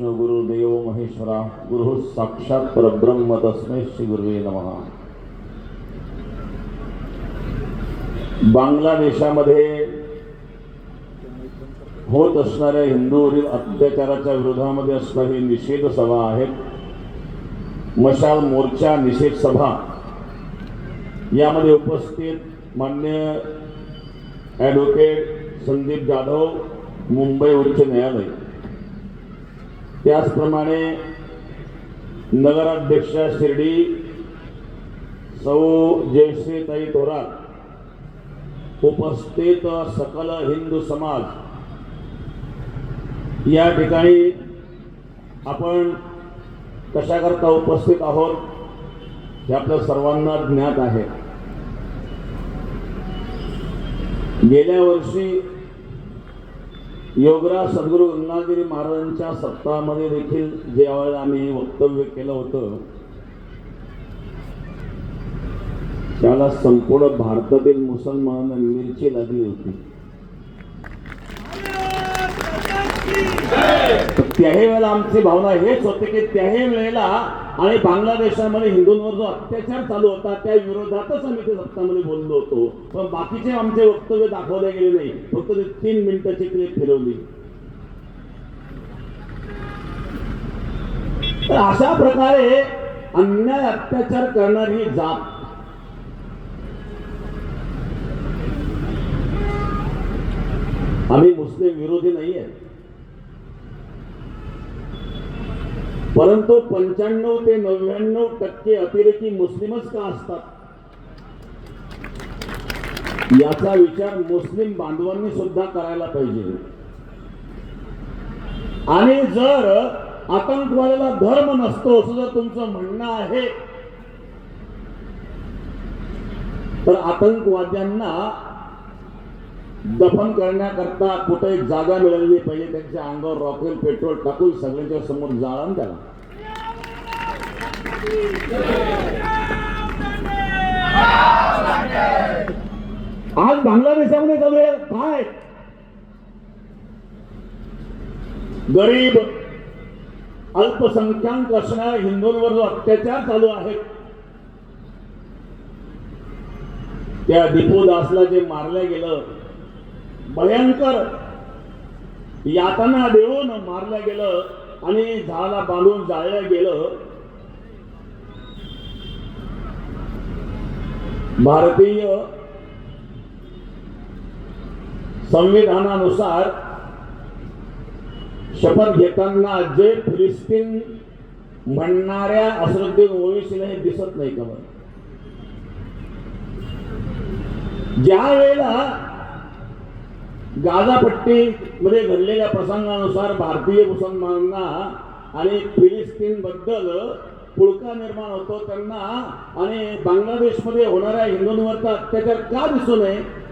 गुरुदेव महेश्वरा गुरु साक्षात परब्रह्म तस्मै श्री गुरुवे नम. बांगलादेशामध्ये होत असणाऱ्या हिंदूवरील अत्याचाराच्या विरोधामध्ये असणारी निषेध सभा आहेत. मशाल मोर्चा निषेध सभा. यामध्ये उपस्थित मान्य ॲडव्होकेट संदीप जाधव मुंबई उच्च न्यायालय. त्याचप्रमाणे नगराध्यक्ष शिर्डी सौ जयश्रीताई थोरात उपस्थित सकल हिंदू समाज. या ठिकाणी आपण कशाकरता उपस्थित आहोत हे आपल्या सर्वांना ज्ञात आहे. गेल्या वर्षी योगराज सद्गुरू रत्नागिरी महाराजांच्या सप्ताहामध्ये देखील जे आम्ही वक्तव्य केलं होतं त्याला संपूर्ण भारतातील मुसलमान मिरची लागली होती. त्याही वेळेला आमची भावना हेच होते की त्याही वेळेला आणि बांगलादेशामध्ये हिंदूंवर जो अत्याचार चालू होता त्या विरोधातच आम्ही ते सत्तामध्ये बोललो होतो. पण बाकीचे आमचे वक्तव्य दाखवले गेले नाही. फक्त ते तीन मिनिटाची क्लिप फिरवली. तर अशा प्रकारे अन्याय अत्याचार करणारी जात. आम्ही मुस्लिम विरोधी नाही आहे परंतु पंच्याण्णव ते नव्याण्णव टक्के अतिरेकी मुस्लिमच का असतात? याचा विचार मुस्लिम बांधवांनी सुद्धा करायला पाहिजे. आणि जर आतंकवादाला धर्म नसतो असं जर तुमचं म्हणणं आहे तर आतंकवाद्यांना दफन करण्याकरता कुठे जागा मिळवली पाहिजे त्यांच्या अंगावर रॉकेल पेट्रोल टाकून सगळ्यांच्या समोर जाळण त्याला आज बांगलादेशामध्ये चालू आहे. काय? गरीब अल्पसंख्याक असणाऱ्या हिंदूंवर जो अत्याचार चालू आहे त्या दीपू दासला जे मारलं गेलं भयंकर यातना देऊन मारलं गेलं आणि झाडाला बांधून जाळलं गेलं. भारतीय संविधानानुसार शपथ घेताना जे फिलिस्तीन म्हणणाऱ्या असरुद्दीन ओवेसीला हे दिसत नाही का ज्या वेळेला गाजापट्टी मध्ये घडलेल्या प्रसंगानुसार भारतीय मुसलमानांना आणि फिलिस्तीन बद्दल पुळका निर्माण होतो. त्यांना आणि बांगलादेशमध्ये होणाऱ्या हिंदूंवरचा अत्याचार का दिसू नये?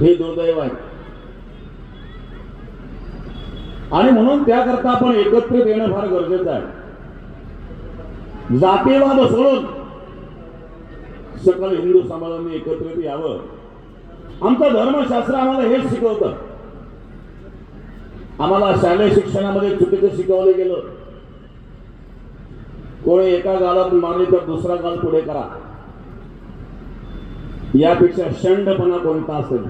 हे दुर्दैव आहे. आणि म्हणून त्याकरता आपण एकत्रित येणं फार गरजेचं आहे. जातीवाद सोडून सकल हिंदू समाजाने एकत्रित यावं. आमचं धर्मशास्त्र आम्हाला हेच शिकवतं. आम्हाला शालेय शिक्षणामध्ये चुकीचं शिकवलं गेलं. कोणी एका गालात मारली तर दुसरा गाल पुढे करा. यापेक्षा शंडपणा कोणता असेल?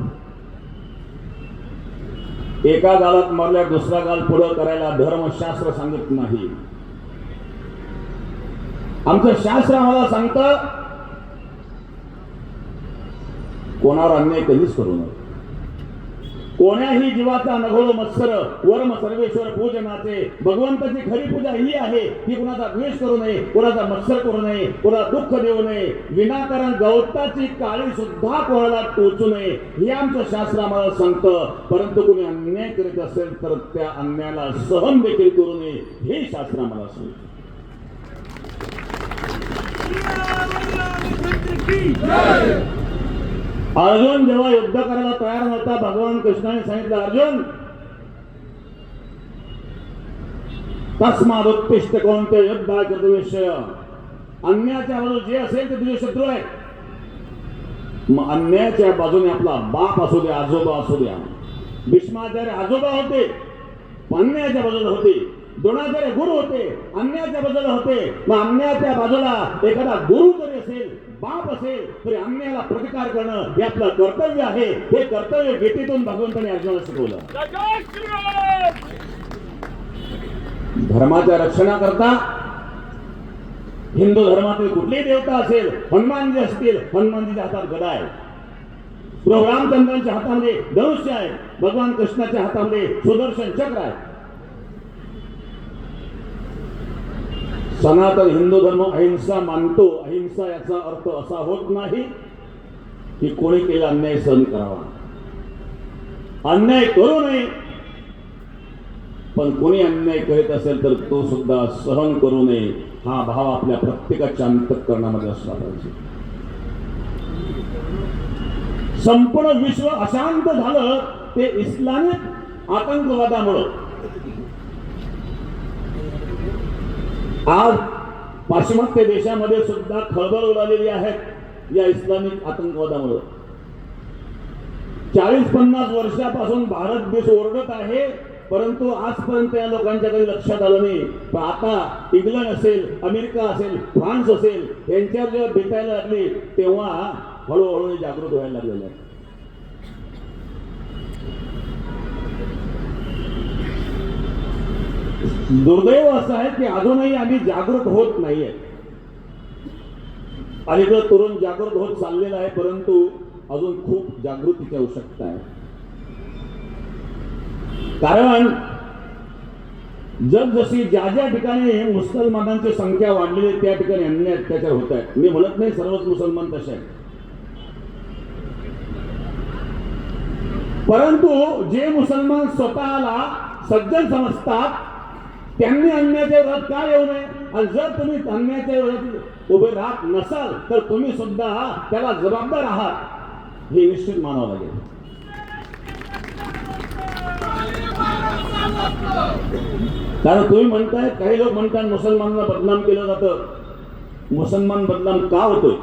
एका गालात मारल्या दुसरा गाल पुढे करायला धर्मशास्त्र सांगत नाही. आमचं शास्त्र आम्हाला सांगतं कोणावर अन्याय कधीच करू नये. कोण्याही जीवाचा नघोळ मत्सर वर्म सर्वेश्वर पूजनाचे भगवंताची खरी पूजा ही आहे की कुणाचा द्वेष करू नये कुणाचा मत्सर करू नये कुणाला दुःख देऊ नये विनाकारण गवताची काळी सुद्धा कोणाला टोचू नये हे आमचं शास्त्र आम्हाला सांगतं. परंतु कोणी अन्याय करीत असेल तर त्या अन्यायाला सहन देखील करू नये हे शास्त्र आम्हाला सांगतं अर्जुन जेव्हा युद्ध करायला तयार नव्हता भगवान कृष्णाने सांगितलं अर्जुन तस्माद उत्तिष्ट कोणते युद्ध विषय? अन्याच्या बाजू जे असेल ते तुझे शत्रू आहे मग अन्यायाच्या बाजूने आपला बाप असू द्या आजोबा असू द्या. भीष्माचार्य आजोबा होते अन्यायाच्या बाजूला होते. द्रोणाचार्य गुरु होते अन्यायाच्या बाजूला होते. मग अन्यायाच्या बाजूला एखादा गुरु जरी असेल बाप असेल तरी अन्यायाला प्रतिकार करणं हे आपलं कर्तव्य आहे. हे कर्तव्य गीतेतून भगवंताने अर्जुनाला शिकवलं. जय श्रीराम धर्माच्या रक्षणाकरता हिंदू धर्मातील कुठलीही देवता असेल हनुमानजी असतील हनुमानजीच्या हातात गदा आहे. प्रभू रामचंद्रांच्या हातामध्ये धनुष्य आहे. भगवान कृष्णाच्या हातामध्ये सुदर्शन चक्र आहे. सनातन हिंदू धर्म अहिंसा मानतो अहिंसा याचा अर्थ असा होत नाही की कोणी केला अन्याय सहन करावा. अन्याय करू नये. पण कोणी अन्याय करीत असेल तर तो सुद्धा सहन करू नये. हा भाव आपल्या प्रत्येकाच्या अंतकरणामध्ये असला पाहिजे. संपूर्ण विश्व अशांत झालं ते इस्लामिक आतंकवादामुळं. आज पाश्चिमात्य देशामध्ये सुद्धा खळबळ उडालेली आहे या इस्लामिक आतंकवादामुळं. चाळीस पन्नास वर्षापासून भारत देश ओरडत आहे परंतु आजपर्यंत या लोकांच्या काही लक्षात आलं नाही. पण आता इंग्लंड असेल अमेरिका असेल फ्रान्स असेल यांच्यावर जेव्हा भेटायला लागली तेव्हा हळूहळू जागृत व्हायला लागलेलं आहे दुर्दैव असं आहे की अजूनही आम्ही जागृत होत नाहीये. अलीकडं तरुण जागृत होत चाललेला आहे परंतु अजून खूप जागृतीची आवश्यकता आहे. कारण जग जशी ज्या ज्या ठिकाणी मुसलमानांची संख्या वाढलेली त्या ठिकाणी अन्याय अत्याचार होत आहेत. मी म्हणत नाही सर्वच मुसलमान तसे आहेत. परंतु जे मुसलमान स्वतःला सज्जन समजतात त्यांनी अन्यायाच्या विरोधात का येऊ नये? आणि जर तुम्ही अन्यायाच्या विरोधात उभे राहत नसाल तर तुम्ही सुद्धा त्याला जबाबदार आहात. हे निश्चित मानावं लागेल. कारण तुम्ही म्हणताय काही लोक म्हणतात मुसलमानांना बदनाम केलं जातं. मुसलमान बदनाम का होतोय?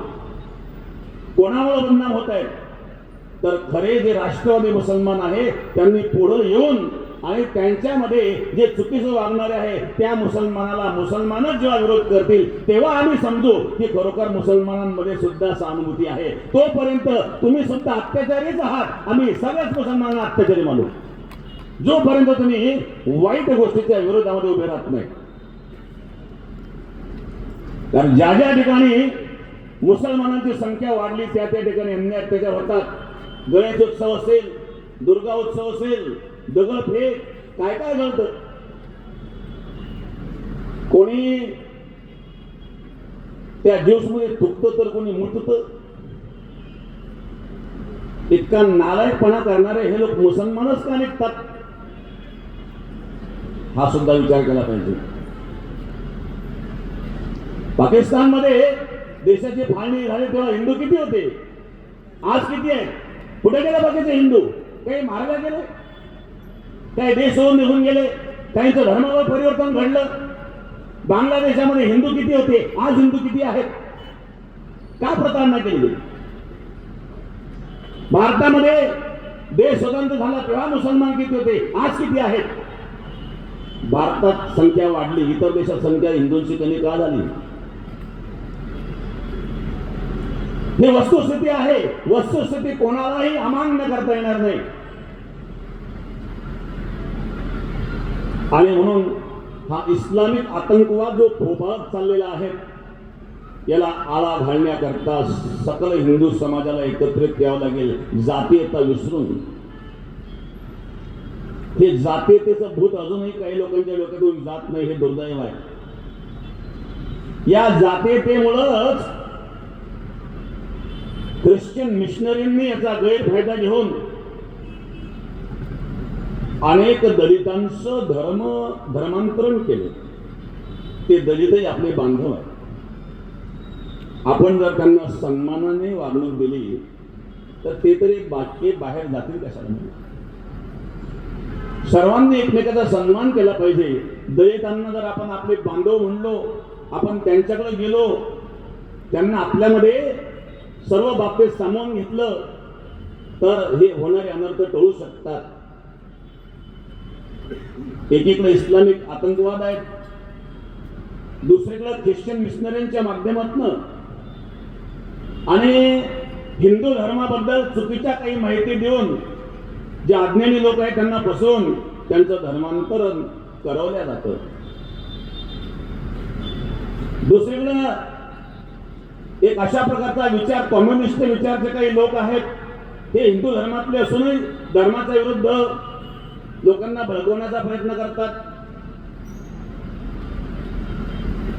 कोणामुळे बदनाम होत आहे? तर खरे जे राष्ट्रवादी मुसलमान आहे त्यांनी पुढे येऊन आणि त्यांच्यामध्ये जे चुकीचं वागणारे आहे त्या मुसलमानाला मुसलमानच जेव्हा विरोध करतील तेव्हा आम्ही समजू की खरोखर मुसलमानांमध्ये सुद्धा सहानुभूती आहे. तोपर्यंत तुम्ही सुद्धा अत्याचारीच आहात. आम्ही सगळ्याच मुसलमानांना अत्याचारी मानू. जोपर्यंत तुम्ही वाईट गोष्टीच्या विरोधामध्ये उभे राहत नाही. कारण ज्या ज्या ठिकाणी मुसलमानांची संख्या वाढली त्या त्या ठिकाणी अन्य अत्याचार होतात. गणेशोत्सव असेल दुर्गा उत्सव असेल दगडफेक काय काय घालत कोणी त्या मध्ये थुकतं तर कोणी मुटत इतका नालायकपणा करणारे हे लोक मुसलमानच का निघतात? हा सुद्धा विचार केला पाहिजे. पाकिस्तानमध्ये देशाची फाळणी झाली तेव्हा हिंदू किती होते? आज किती आहे? कुठे गेले बाकीचे हिंदू? काही मारल्या गेले? काही देश निघून गेले. काहींचं धर्मावर परिवर्तन घडलं. बांगलादेशामध्ये हिंदू किती होते? आज हिंदू किती आहेत? का प्रतारणा केली? भारतामध्ये देश स्वतंत्र झाला तेव्हा मुसलमान किती होते? आज किती आहेत? भारतात संख्या वाढली इतर देशात संख्या हिंदूंची कमी का झाली? हे वस्तुस्थिती आहे. वस्तुस्थिती कोणालाही अमान्य करता येणार नाही. आणि म्हणून हा इस्लामिक आतंकवाद जो फोफाळत चाललेला आहे याला आळा घालण्याकरता सकल हिंदू समाजाला एकत्रित यावं लागेल जातीयता विसरून. हे जातीयतेचं भूत अजूनही काही लोकांच्या डोक्यातून जात नाही हे दुर्दैव आहे. या जातीयतेमुळंच ख्रिश्चन मिशनरींनी याचा गैरफायदा घेऊन अनेक दलितांचं धर्म धर्मांतरण केले. ते दलितही आपले बांधव आहेत. आपण जर त्यांना सन्मानाने वागणूक दिली तर ते तरी बाकी बाहेर जातील कशाला? सर्वांनी एकमेकाचा सन्मान केला पाहिजे. दलितांना जर आपण आपले बांधव म्हणलो आपण त्यांच्याकडे गेलो त्यांना आपल्यामध्ये सर्व बाबतीत सामावून घेतलं तर हे होणारे अनर्थ टळू शकतात. एकीकडे इस्लामिक आतंकवाद आहेत दुसरीकडे ख्रिश्चन मिशनरींच्या माध्यमातून आणि हिंदू धर्माबद्दल चुकीच्या काही माहिती देऊन जे अज्ञानी लोक आहेत त्यांना फसवून त्यांचं धर्मांतरण करवल्या जातं. दुसरीकडं एक अशा प्रकारचा विचार कम्युनिस्ट विचारचे काही लोक आहेत हे हिंदू धर्मातले असूनही धर्माच्या विरुद्ध लोकांना भडकवण्याचा प्रयत्न करतात.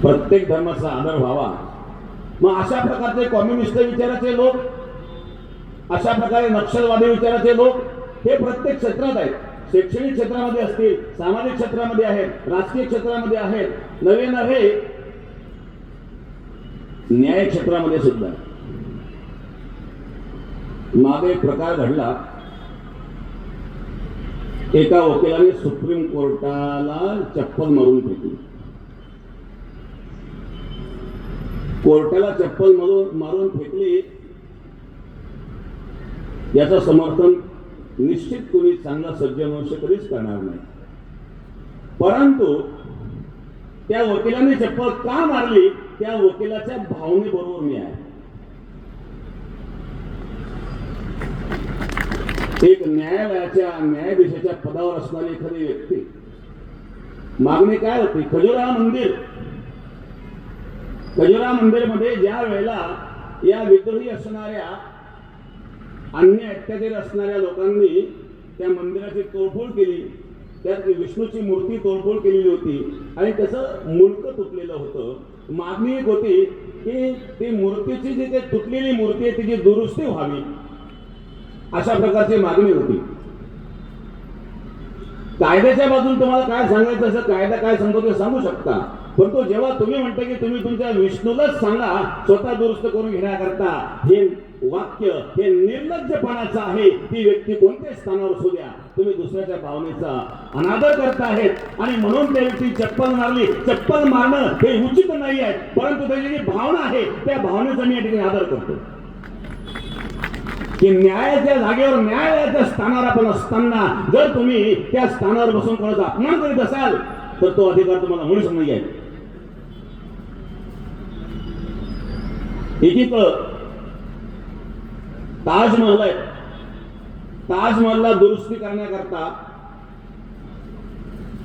प्रत्येक धर्माचा आदर व्हावा. मग अशा प्रकारचे कम्युनिस्ट विचाराचे लोक अशा प्रकारे नक्षलवादी विचाराचे लोक हे प्रत्येक क्षेत्रात आहेत. शैक्षणिक क्षेत्रामध्ये असतील सामाजिक क्षेत्रामध्ये आहेत राजकीय क्षेत्रामध्ये आहेत नवे नव्हे न्याय क्षेत्रामध्ये सुद्धा. मागे एक प्रकार घडला. एका वकिलाने सुप्रीम कोर्टाला चप्पल मारून फेकली. कोर्टाला चप्पल मारून मारून फेकली याचं समर्थन निश्चित कोणी चांगला सज्जन वर्ष कधीच करणार नाही. परंतु त्या वकिलाने चप्पल का मारली? त्या वकिलाच्या भावनेबरोबर मी आहे. एक न्यायालयाच्या न्यायाधीशाच्या पदावर असणारी एखादी व्यक्ती. मागणी काय होती? खजुरा मंदिर. खजुराह मंदिरमध्ये ज्या वेळेला या विद्रोही असणाऱ्या अन्य अत्याचारी असणाऱ्या लोकांनी त्या मंदिराची तोडफोड केली त्यात विष्णूची मूर्ती तोडफोड केलेली होती आणि त्याचं मुलक तुटलेलं होतं. मागणी एक होती की ती मूर्तीची जी काही तुटलेली मूर्ती आहे तिची दुरुस्ती व्हावी अशा प्रकारची मागणी होती. कायद्याच्या बाजून तुम्हाला काय सांगायचं असं कायदा काय सांगतो ते सांगू शकता. पण तो जेव्हा तुम्ही म्हणता की तुम्ही तुमच्या विष्णूलाच सांगा स्वतः दुरुस्त करून घेण्याकरता हे वाक्य हे निर्लज्जपणाचं आहे ती व्यक्ती कोणत्या स्थानावर असू द्या. तुम्ही दुसऱ्याच्या भावनेचा अनादर करता आहेत. आणि म्हणून त्या व्यक्ती चप्पल मारली. चप्पल मारणं हे उचित नाही आहे. परंतु त्याची जी भावना आहे त्या भावनेचा मी या ठिकाणी आदर करतो. की न्यायाच्या जागेवर न्यायालयाच्या स्थानावर आपण असताना जर तुम्ही त्या स्थानावर बसून कोणाचा अपमान करीत असाल तर तो अधिकार तुम्हाला मुळीच नाही आहे. एकीकडं ताजमहल आहे. ताजमहलला दुरुस्ती करण्याकरता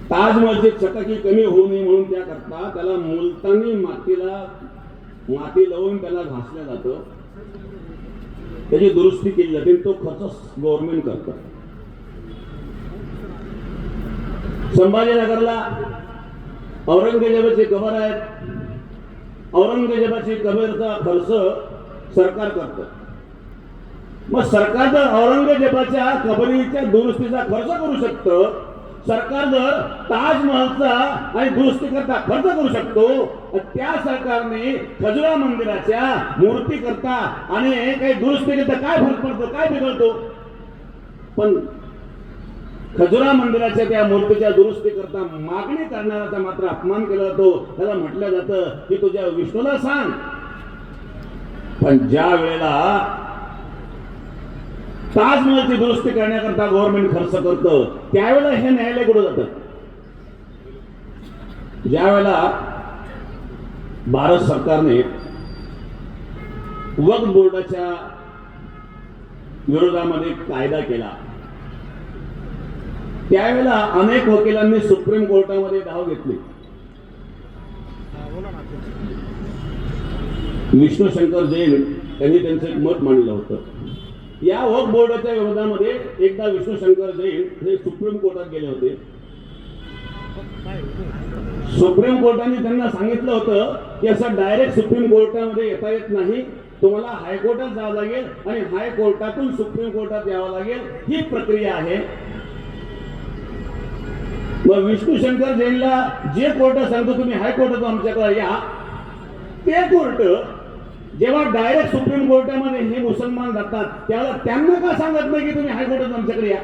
ताजमहलची चटकी कमी होऊ नये म्हणून त्याकरता त्याला मुलतानी मातीला माती लावून त्याला घासलं जातं. त्याची दुरुस्ती केली जाते तो खर्च गव्हर्नमेंट करतं. संभाजीनगरला औरंगजेबाची कबर आहेत. औरंगजेबाची कबरचा खर्च सरकार करतं. मग सरकार जर औरंगजेबाच्या कबरीच्या दुरुस्तीचा खर्च करू शकतं. सरकार जर ताजमहलचा आणि दुरुस्ती करता खर्च करू शकतो त्या सरकारने खजुरा मंदिराच्या मूर्ती करता आणि काही दुरुस्ती करता काय फरक पडतो काय बिघडतो? पण खजुरा मंदिराच्या त्या मूर्तीच्या दुरुस्ती करता मागणी करणाऱ्याचा मात्र अपमान केला जातो. त्याला म्हटलं जातं की तुझ्या विष्णूला सांग. पण ज्या वेळेला ताजमहलची दुरुस्ती करण्याकरता गव्हर्नमेंट खर्च करतं. त्यावेळेला हे न्यायालय कुठं जातं? ज्या वेळेला भारत सरकारने वक्फ बोर्डाच्या विरोधामध्ये कायदा केला. त्यावेळेला अनेक वकिलांनी सुप्रीम कोर्टामध्ये धाव घेतली. विष्णू शंकर जैन यांनी त्यांचं एक मत मांडलं होतं. या वक्फ बोर्डाच्या विरोधामध्ये एकदा विष्णू शंकर जैन हे सुप्रीम कोर्टात गेले होते. सुप्रीम कोर्टाने त्यांना सांगितलं होतं की असं डायरेक्ट सुप्रीम कोर्टामध्ये येता येत नाही. तुम्हाला हायकोर्टात जावं लागेल आणि हायकोर्टातून सुप्रीम कोर्टात यावं लागेल. ही प्रक्रिया आहे. मग विष्णू शंकर जैनला जे कोर्ट सांगतो तुम्ही हायकोर्टातून आमच्याकडे या. ते कोर्ट जेव्हा डायरेक्ट सुप्रीम कोर्टामध्ये हे मुसलमान जातात त्याला त्यांना का सांगत नाही की तुम्ही हायकोर्टात आमच्याकडे या?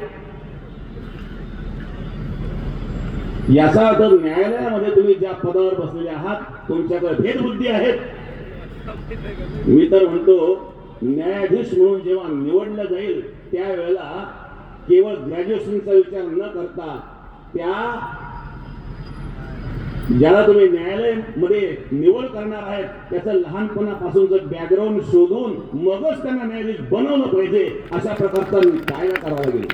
याचा अर्थ न्यायालयामध्ये तुम्ही ज्या पदावर बसलेले आहात तुमच्याकडे भेदबुद्धी आहेत. मी तर म्हणतो न्यायाधीश म्हणून जेव्हा निवडलं जाईल त्यावेळेला केवळ ग्रॅज्युएशनचा विचार न करता त्या ज्याला तुम्ही न्यायालयामध्ये निवड करणार आहेत त्याचं लहानपणापासूनच बॅकग्राऊंड शोधून मगच त्यांना न्यायाधीश बनवलं पाहिजे अशा प्रकारचा कायदा करावा लागेल